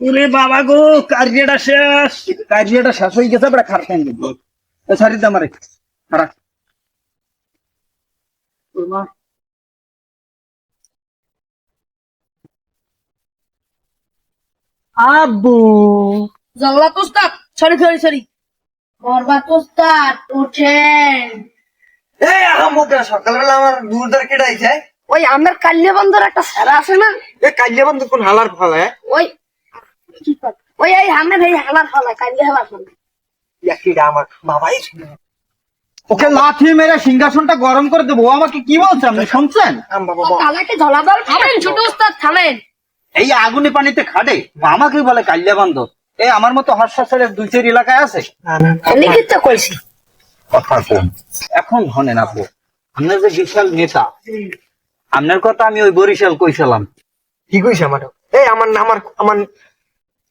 ওরে বাবা গো কার্যটা শেষ। কার্যটা শেষ হয়ে গেছে বড় খারাপ সারি দাম আরে আব্বু। জগলাত উস্তাদ সরি সরি সরি। বরবাদ উস্তাদ উঠেন। এই আহমদ সকালবেলা আমার দূর দর কেটে আইছে। ওই আমার কাল্য বন্ধুর একটা স্যারা আছে না? এ কালিয়া বন্ধু কোন হালার ফল ওই ওই এই হালার হালার ইয়াকিটা আমার বাবাই? ওকে লাথি মেরে সিংহাসনটা গরম করে দেবো। আমাকে কি বলছে আপনি শুনছেন? আম বাবা ও খাবেন ছোট উস্তাদ খাবেন। এই আগুনে পানিতে খাটে। আমাকে বলে কাল্যা বান্ধব এই আমার মতো হর্ষাসের দুই চার এলাকায় আছে? লিখিত কইছি কথা কম। এখন ধনেন আপু আপনার যে বিশাল নেতা আপনার কথা আমি ওই বরিশাল কইছিলাম। কি কইছে আমার এই আমার আমার আমার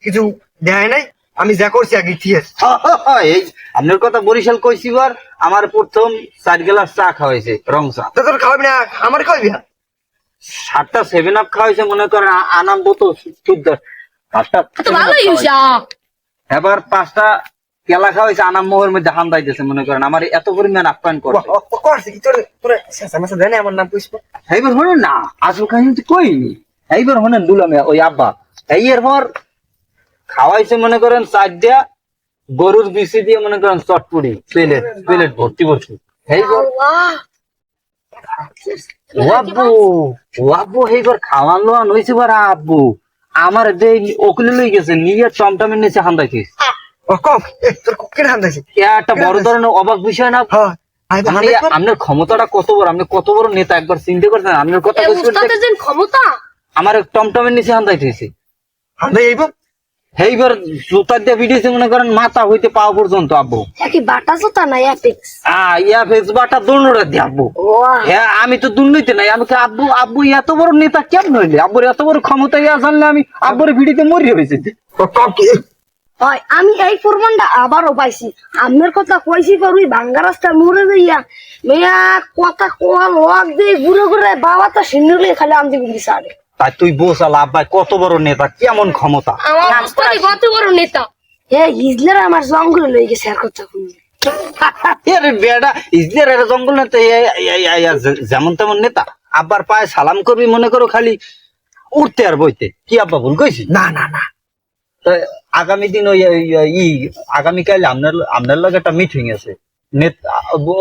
কিছু দেয় নাই আমি যা করছি আগে ঠিক আছে এই আপনার কথা বরিশাল কইছিবার আমার প্রথম চার গ্লাস চা খাওয়াইছে রং চা। তো তোর খাওয়াবি না আমার খাওয়াবি না? সাতটা সেভেন আপ খাওয়াইছে মনে করেন আনাম বোতল তো ভালোই হইছে এবার পাঁচটা কেলা খাওয়াইছে আনাম মোহের মধ্যে হান দিতেছে মনে করেন আমার এত পরিমাণ আপ্যায়ন করছে। দেয় না আমার নাম পুষ্প এইবার হলো না আসল কাহিনী তো কইনি। এইবার হলেন দুলামে ওই আব্বা। এই এরপর খাওয়াইছে মনে করেন চার দিয়া গরুর বিচি দিয়ে মনে করেন চটপুরি প্লেট প্লেট ভর্তি ভর্তি এইবার আল্লাহ আব্বু ও আব্বু খাওয়ান লোয়ান হয়েছে বার আব্বু। আমার যে ওকলে লই গেছে নিয়ে টমটমের নিচে হান্দাইছিস একটা বড় ধরনের অবাক বিষয় না? হ্যাঁ আপনি আপনার ক্ষমতাটা কত বড়? আপনি কত বড় নেতা? একবার চিন্তা করছেন আপনার কথা ক্ষমতা। আমার টমটমের নিচে হান্দাইতেছে। হান দিয়ে আইব। এইবার জুতার দিয়ে ভিডিওছে মনে করেন মাথা হইতে পাওয়া পর্যন্ত আব্বু। কি বাটা জোতা না অ্যাপেক্স আহ ইয়া ফেসবাটা দুর্নটা দিয়ে আব্বু। হ্যাঁ আমি তো দুর্নীতি নাই আমি কি আব্বু আব্বু এত বড় নেতা কেমন হইলে আব্বুর এত বড় ক্ষমতা ইয়া জানলে আমি আব্বুর ভিডিওতে মরি হয়েছে হয় আমি এই প্রমাণটা আবারও পাইছি। আমার কথা কইছি পারুই ভাঙ্গা রাস্তা মুড়ে যাইয়া। মেয়া কথা কোয়া লক দিয়ে ঘুরে ঘুরে বাবা তো সিন্নুলে খালি আমি গুলি সাড়ে তাই তুই বোঝাল আব্বাই কত বড় নেতা কেমন ক্ষমতা? আমার উস্তাদি কত বড় নেতা? এ হিজলার আমার জঙ্গলে লই গেছে আর কথা এরে বেড়া ইসরায়েল এর জঙ্গল নেতা এ- এ- এ- এ- যে- যেমন তেমন নেতা। আব্বার পায়ে সালাম করবি মনে করো খালি উঠতে আর বইতে। কি আব্বা ভুল কইছি না না না। আগামী দিন ওই ই আগামীকাল আপনার আপনার লগে একটা মিটিং আছে। নেতা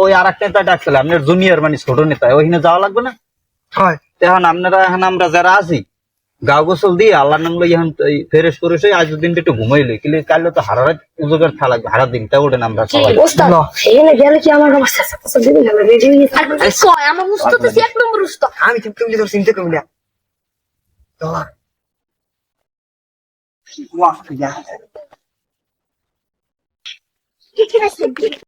ওই আর এক নেতা ডাকছিল আপনার জুনিয়র মানে ছোট নেতা ওইখানে যাওয়া লাগবে না? হয়। এখন আপনারা এখন আমরা যারা আছি গাও গোসল দিয়ে আল্লাহ নাম লই এখন ফেরেস করে সেই আজ দিনটা একটু ঘুমাই লই। কিন্তু কাল তো হারা উজোগার থালা হারা দিনটা ওঠেন আমরা সবাই। উস্তাদ না। সেখানে গেলে কি আমার হয়ে তো এক নম্বর আমি তুমি তুমি তোর চিন্তা করবি না। তোর কি কি